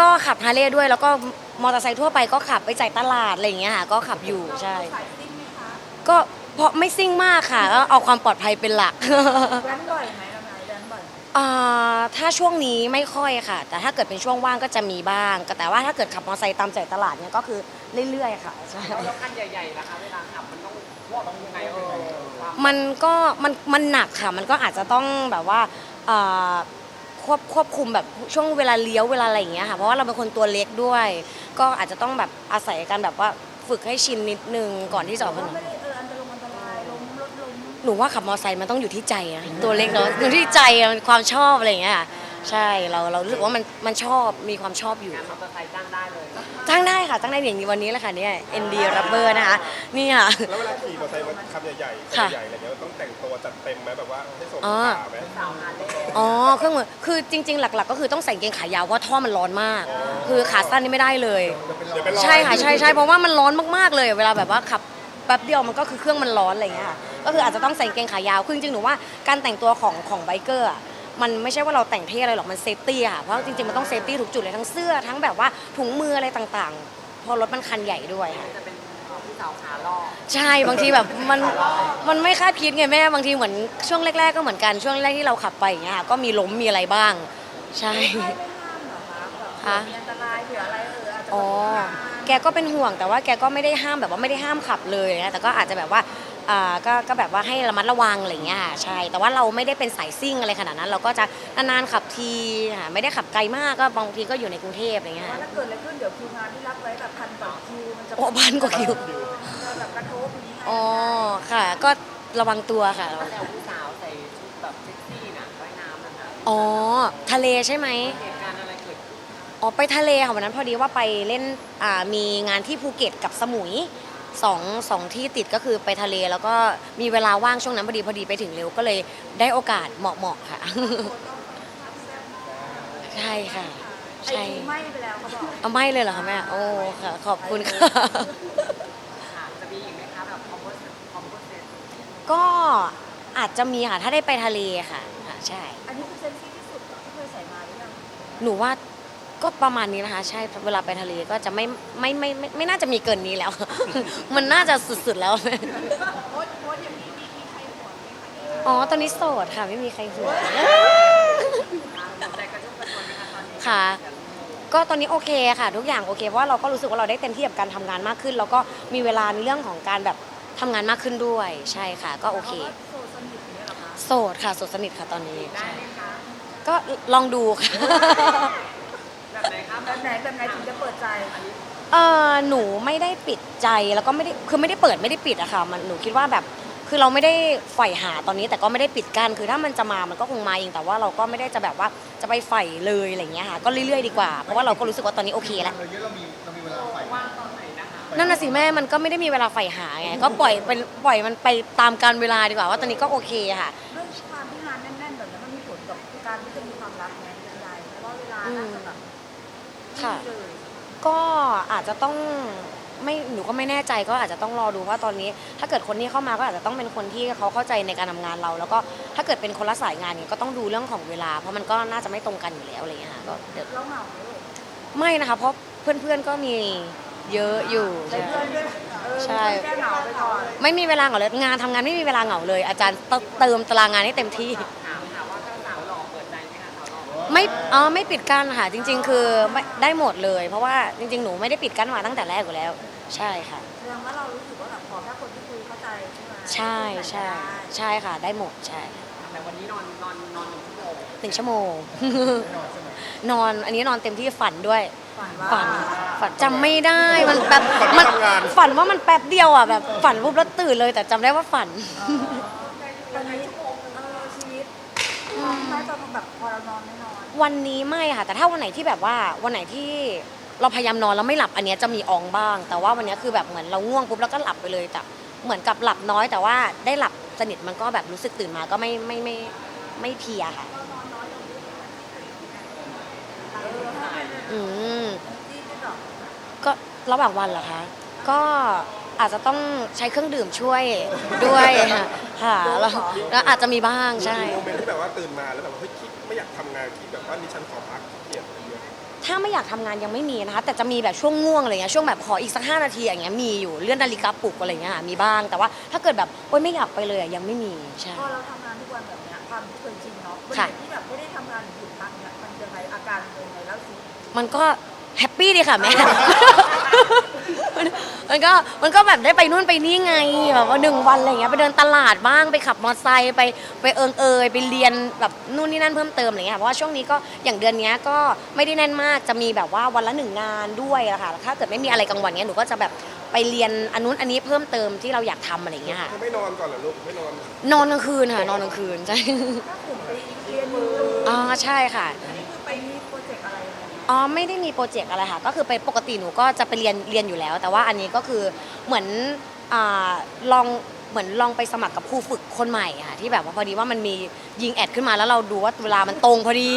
ก็ขับฮาร์เลย์ด้วย แล้วก็มอเตอร์ไซค์ทั่วไปก็ขับไปจ่ายตลาดอะไรอย่างเงี้ยค่ะก็ขับอยู่ใช่สายซิ่งไหมคะก็เพราะไม่ซิ่งมากค่ะก็เอาความปลอดภัยเป็นหลัก แว้นบ่อยไหมเราไหนแว้นบ่อยอ่าถ้าช่วงนี้ไม่ค่อยค่ะ แต่ถ้าเกิดเป็นช่วงว่างก็จะมีบ้างก็แต่ว่าถ้าเกิดขับมอเตอร์ไซค์ตามใจตลาดเนี่ยก็คือเรื่อยๆค่ะใช่แล้วคันใหญ่ๆนะคะเวลาขับมันต้องต้องยังไงเออความมันก็มันมันหนักค่ะ มันก็อาจจะต้องแบบว่าอ่า ควบควบคุมแบบช่วงเวลาเลี้ยวเวลาอะไรอย่างเงี้ยค่ะเพราะว่าเราเป็นคนตัวเล็กด้วย ก็อาจจะต้องแบบอาศัยการแบบว่าฝึกให้ชินนิดนึงก่อนที่จะออกถนนไม่ได้เอออันตรายอันตรายล้มรถล้มหนูว่าขับมอเตอร์ไซค์มันต้องอยู่ที่ใจนะตัวเล็กเนาะอยู่ที่ใจอะมันความชอบอะไรอย่างเงี้ยค่ะ ใช่เราเรารู้สึกว่ามันมันชอบมีความชอบอยู่ งานมอเตอร์ไซค์จ้างได้เลยจ้างได้ค่ะจ้างได้อย่างวันนี้แหละค่ะเนี่ย ND Rubber นะคะนี่ค่ะ แล้วเวลาขี่มอเตอร์ไซค์ขับใหญ่ๆค่ะใหญ่ๆอะไรเงี้ยต้องแต่งตัวจัดเต็มไหมแบบว่าให้สมอ๋อขาไหมสาวฮาร์เลย์อ๋อเครื่องมือคือจริง ๆ หลัก ๆ ก็คือต้องใส่กางเกงขายาวเพราะท่อมันร้อนมาก คือขาสั้นนี่ไม่ได้เลย เดี๋ยวไปรอใช่ค่ะใช่ใช่เพราะว่ามันร้อนมากๆเลย เวลาแบบว่าขับแป๊บเดียวมันก็คือเครื่องมันร้อนอะไรอย่างเงี้ยค่ะก็คืออาจจะต้องใส่กางเกงขายาวคือจริงๆหนูว่าการแต่งตัวของของไบเกอร์อะ มันไม่ใช่ว่าเราแต่งเท่อะไรหรอกมันเซฟตี้อะค่ะเพราะจริงๆมันต้องเซฟตี้ทุกจุดเลยทั้งเสื้อทั้งแบบว่าถุงมืออะไรต่างๆเพอรถมันคันใหญ่ด้วยค่ะ จะเป็นผู้สาวขาล่อใช่บางทีแบบมันมันไม่คาดคิดไงแม่บางทีเหมือนช่วงแรก ๆ ก็เหมือนกันช่วงแรกที่เราขับไปอย่างเงี้ยค่ะก็มีล้มมีอะไรบ้าง ใช่ ไม่ไม่ห้ามเหรอคะแบบคะมีอันตรายเผื่ออะไรเอออาจจะอ๋อแกก็เป็นห่วงแต่ว่าแกก็ไม่ได้ห้ามแบบว่าไม่ได้ห้ามขับเลยนะแต่ก็อาจจะแบบว่า อ่าก็ก็แบบว่าให้ระมัดระวังอะไรอย่างเงี้ยค่ะใช่ แต่ว่าเราไม่ได้เป็นสายซิ่งอะไรขนาดนั้น เราก็จะนานๆขับทีค่ะไม่ได้ขับไกลมากก็บางทีก็อยู่ในกรุงเทพอะไรเงี้ยว่าค่ะ ถ้าเกิดอะไรขึ้นเดี๋ยวคิวงานที่รับไว้แบบพันกว่าคิวมันจะโอ้พันกว่าคิวจะแบบกระทบอย่างนี้ไงอ๋อค่ะ ก็ระวังตัวค่ะแล้วผู้สาวใส่ชุดแบบเซ็กซี่น่ะว่ายน้ำนะคะอ๋อทะเลใช่ไหม เหตุการณ์อะไรเกิดขึ้นอ๋อไปทะเลค่ะวันนั้นพอดีว่าไปเล่นอ่ามีงานที่ภูเก็ตกับสมุย สองสองที่ติดก็คือไปทะเลแล้วก็มีเวลาว่างช่วงนั้นพอดีพอดีไปถึงเร็วก็เลยได้โอกาสเหมาะเหมาะๆค่ะ ใช่ค่ะไอใช่คิวไหม้ไปแล้วเขาบอกเอาไม่เลยเหรอคะแม่โอ้ค่ะ ขอบคุณค่ะ ค่ะจะมีอีกไหมคะแบบคอมโพสคอมโพสเซตก็อาจจะมีค่ะ ถ้าได้ไปทะเลค่ะค่ะ ใช่ อันนี้คือเซ็กซี่ที่สุดที่เคยใส่มาหรือยังหนูว่า ก็ประมาณนี้นะคะ ใช่เวลาไปทะเลก็จะไม่ไม่ไม่ไม่ไม่น่าจะมีเกินนี้แล้ว มันน่าจะสุดๆแล้ว โพสต์โพสต์อย่างนี้มีมีใครห่วงไหมคะอ๋อ ตอนนี้โสดค่ะ ไม่มีใครห่วงใจกระชุ่มกระชวยไหมคะตอนนี้ค่ะ ก็ตอนนี้โอเคค่ะ ทุกอย่างโอเคเพราะว่าเราก็รู้สึกว่าเราได้เต็มที่กับการทำงานมากขึ้น แล้วก็มีเวลาในเรื่องของการแบบทำงานมากขึ้นด้วย ใช่ค่ะ ก็โอเคพราะว่าโสดสนิทอย่างเงี้ยเหรอคะโสดค่ะโสดสนิทค่ะตอนนี้ได้ใช่ไหมคะก็ลองดูค่ะ แบบไหนคะแบบไหนแบบไหนถึงจะเปิดใจ เออหนูไม่ได้ปิดใจแล้วก็ไม่ได้คือไม่ได้เปิดไม่ได้ปิดอะค่ะมันหนูคิดว่าแบบคือเราไม่ได้ใฝ่หาตอนนี้แต่ก็ไม่ได้ปิดกั้นคือถ้ามันจะมามันก็คงมาเองแต่ว่าเราก็ไม่ได้จะแบบว่าจะไปใฝ่เลยอะไรอย่างเงี้ยค่ะก็เรื่อยๆดีกว่าเพราะว่าเราก็รู้สึกว่าตอนนี้โอเคแล้วว่างตอนไหนนะคะนั่นน่ะสิแม่มันก็ไม่ได้มีเวลาใฝ่หาไง ก็ปล่อยเป็นปล่อยมันไปตามการเวลาดีกว่าว่าตอนนี้ก็โอเคค่ะ ค่ะไม่มีเลยก็อาจจะต้องไม่หนูก็ไม่แน่ใจก็อาจจะต้องรอดูว่าตอนนี้ ถ้าเกิดคนที่เข้ามาก็อาจจะต้องเป็นคนที่เขาเข้าใจในการทำงานเรา แล้วก็ถ้าเกิดเป็นคนละสายงานเนี่ยก็ต้องดูเรื่องของเวลา เพราะมันก็น่าจะไม่ตรงกันอยู่แล้วอะไรอย่างเงี้ยค่ะก็เดี๋ยวเราเหงาไหมลูกไม่นะคะ เพราะเพื่อนๆก็มีเยอะอยู่ ใช้ใช่เพื่อนด้วยเออใช่แก้เหงาไปก่อนไม่มีเวลาเหงาเลยงานทำงานไม่มีเวลาเหงาเลย อาจารย์เติมตารางงานให้เต็มที่ ไม่อ๋อไม่ปิดกั้นค่ะจริง ๆ คือไม่ได้หมดเลย เพราะว่าจริง ๆ หนูไม่ได้ปิดกั้นมาตั้งแต่แรกอยู่แล้ว ใช่ค่ะ แสดงว่าเรารู้สึกว่าแบบขอแค่คนที่คุยเข้าใจใช่ไหมใช่ใช่ใช่ค่ะ ได้หมดใช่แต่วันนี้นอนนอนนอนหนึ่งชั่วโมงหนึ่งชั่วโมง นอนอันนี้นอนเต็มที่ฝันด้วย ฝันว่าฝันฝันจำไม่ได้มันแบบมันฝันว่ามันแป๊บเดียวอะแบบฝันปุ๊บแล้วตื่นเลย แต่จำได้ว่าฝัน ตอนนี้เออชีวิตท้องไหมตอนแบบพอเรานอนไม่นอน วันนี้ไม่ค่ะ แต่ถ้าวันไหนที่แบบว่าวันไหนที่เราพยายามนอนแล้วไม่หลับอันเนี้ยจะมีอองบ้าง แต่ว่าวันเนี้ยคือแบบเหมือนเราง่วงปุ๊บแล้วก็หลับไปเลยแต่เหมือนกับหลับน้อย แต่ว่าได้หลับสนิทมันก็แบบรู้สึกตื่นมาก็ไม่ไม่ไม่ไม่เพลียค่ะอืมก็ระหว่างวันเหรอคะก็ อาจจะต้องใช้เครื่องดื่มช่วยด้วยค่ะค่ะแล้วแล้วอาจจะมีบ้างใช่โมเมนต์ที่แบบว่าตื่นมาแล้วแบบว่าเฮ้ยคิดไม่อยากทำงานคิดแบบว่านี่ฉันขอพักขี้เกียจอะไรเงี้ยถ้ถ้าไม่อยากทำงานยังไม่มีนะคะแต่จะมีแบบช่วงง่วงอะไรเงี้ยช่วงแบบขออีกสักห้านาทีอย่างเงี้ยมีอยู่เลื่อนนาฬิกาปลุกอะไรเงี้ยค่ะมีบ้าง แต่ว่าถ้าเกิดแบบโอ๊ยไม่อยากไปเลยอะยังไม่มีใช่ พอเราทำงานทุกวันแบบเนี้ยความเคยชินเนาะวันค่ะไหนที่แบบไม่ได้ทำงานหรือหยุดพักเนี่ยมันจะไงอาการเป็นไงแล้วสิมันก็แฮปปี้ดีค่ะแม่ มันมันก็มันก็แบบได้ไปนู่นไปนี่ไงแบบว่าหนึ่งวันอะไรเงี้ยไปเดินตลาดบ้างไปขับมอเตอร์ไซค์ไปไปเอิงเอยไปเรียนแบบนู่นนี่นั่นเพิ่มเติมอะไรเงี้ยค่ะเพราะว่าช่วงนี้ก็อย่างเดือนเนี้ยก็ไม่ได้แน่นมากจะมีแบบว่าวันละหนึ่งงานด้วยอะค่ะถ้าเกิดไม่มีอะไรกลางวันเนี้ยหนูก็จะแบบไปเรียนอันนู้นอันนี้เพิ่มเติมที่เราอยากทำอะไรเงี้ยค่ะไม่นอนก่อนเหรอลูกไม่นอน นอนกลางคืนค่ะนอนกลางคืนใช่ถ้าผมไปเรียนมืออ๋อใช่ค่ะ อ๋อไม่ได้มีโปรเจกต์อะไรค่ะ ก็คือไปปกติหนูก็จะไปเรียนเรียนอยู่แล้ว แต่ว่าอันนี้ก็คือเหมือนอาลองเหมือนลองไปสมัครกับครูฝึกคนใหม่ค่ะที่แบบว่าพอดีว่ามันมียิงแอดขึ้นมาแล้วเราดูว่าเวลามันตรงพอดี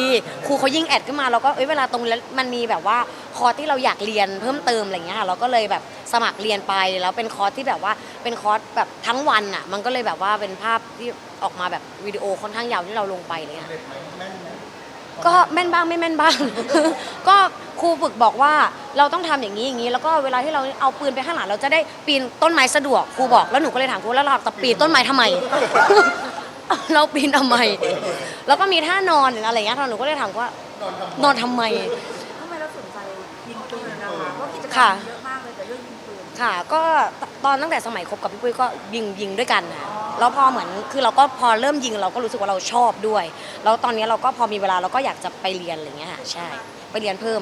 ครูเขายิงแอดขึ้นมาเราก็เอ้ยเวลาตรงแล้วมันมีแบบว่าคอร์สที่เราอยากเรียนเพิ่มเติมอะไรเงี้ยค่ะเราก็เลยแบบสมัครเรียนไปแล้วเป็นคอร์สที่แบบว่าเป็นคอร์สแบบทั้งวันอะมันก็เลยแบบว่าเป็นภาพที่ออกมาแบบวิดีโอค่อนข้างยาวที่เราลงไปเลยค่ะ ก็แม่นบ้างไม่แม่นบ้าง ก็ครูฝึกบอกว่าเราต้องทำอย่างนี้อย่างนี้ แล้วก็เวลาที่เราเอาปืนไปข้างหลังเราจะได้ปีนต้นไม้สะดวกครูบอกแล้วหนูก็เลยถามครูแล้วเราจะปีนต้นไม้ทำไม เราปีนทำไม แล้วก็มีท่านอนหรืออะไรอย่างเงี้ยหนูก็เลยถามว่านอนทำไมทำไมเราสนใจยิงปืนนะคะเพราะกิจกรรค่ะมเยอะมากเลยแต่เรื่องยิงปืนค่ะ ก็ตอนตั้งแต่สมัยคบกับพี่ปุ้ยก็ยิงยิงด้วยกันค่ะ แล้วพอเหมือนคือเราก็พอเริ่มยิงเราก็รู้สึกว่าเราชอบด้วย แล้วตอนนี้เราก็พอมีเวลาเราก็อยากจะไปเรียนอะไรเงี้ยค่ะใช่ ไปเรียนเพิ่ม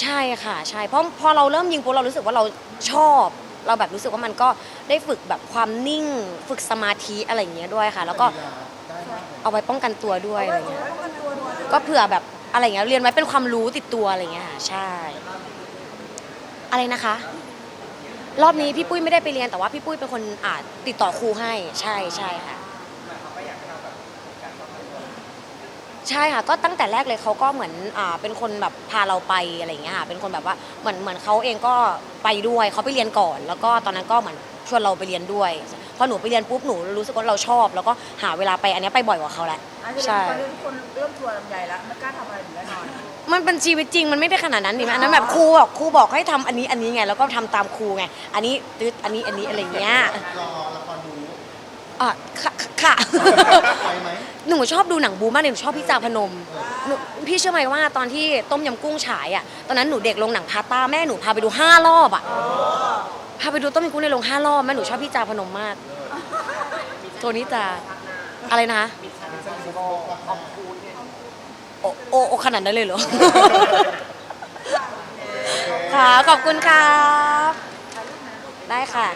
ใช่ค่ะ ใช่เพราะพอเราเริ่มยิงปุ๊บเรารู้สึกว่าเราชอบ เราแบบรู้สึกว่ามันก็ได้ฝึกแบบความนิ่ง ฝึกสมาธิอะไรอย่างเงี้ยด้วยค่ะ แล้วก็เอาไว้ป้องกันตัวด้วยอะไรเงี้ยก็เผื่อแบบอะไรเงี้ยเรียนไว้เป็นความรู้ติดตัวอะไรเงี้ยค่ะใช่ อะไรนะคะ รอบนี้พี่ปุ้ยไม่ได้ไปเรียนแต่ว่าพี่ปุ้ยเป็นคนอ่าติดต่อครูให้ใช่ใช่ค่ะ ใช่ค่ะก็ตั้งแต่แรกเลยเขาก็เหมือนอ่าเป็นคนแบบพาเราไปอะไรอย่างเงี้ยค่ะเป็นคนแบบว่าเหมือนเหมือนเขาเองก็ไปด้วยเขาไปเรียนก่อน แล้วก็ตอนนั้นก็เหมือนชวนเราไปเรียนด้วยพอหนูไปเรียนปุ๊บหนูรู้สึกว่าเราชอบ แล้วก็หาเวลาไปอันเนี้ยไปบ่อยกว่าเขาแหละอาจจะใช่เป็นคนเรื่องคนเริ่มทัวร์ลำใหญ่แล้วไม่กล้าทำอะไรถึงแน่นอน มันเป็นชีวิตจริงมันไม่ได้ขนาดนั้นนี่อันนั้นแบบครูบอกครูบอกให้ทำอันนี้อันนี้ไงแล้วก็ทำตามครูไงอันนี้ตึ๊ดอันนี้อันนี้อะไรอย่างเงี้ยรอละครดูอะค่ะค่ะ ไปไหมหนูชอบดูหนังบูมากเลยหนูชอบพี่จาพนมหนูพี่เชื่อไหมว่าตอนที่ต้มยำกุ้งฉายอะตอนนั้นหนูเด็กลงหนังพาต้าแม่หนูพาไปดูห้ารอบอะพาไปดูต้มยำกุ้งในโรงห้ารอบแม่หนูชอบพี่จาพนมมากโทนิจาอะไรนะคะ โอโอโอขนาดนั้นเลยเหรอ ค่ะ ขอบคุณครับ ได้ค่ะ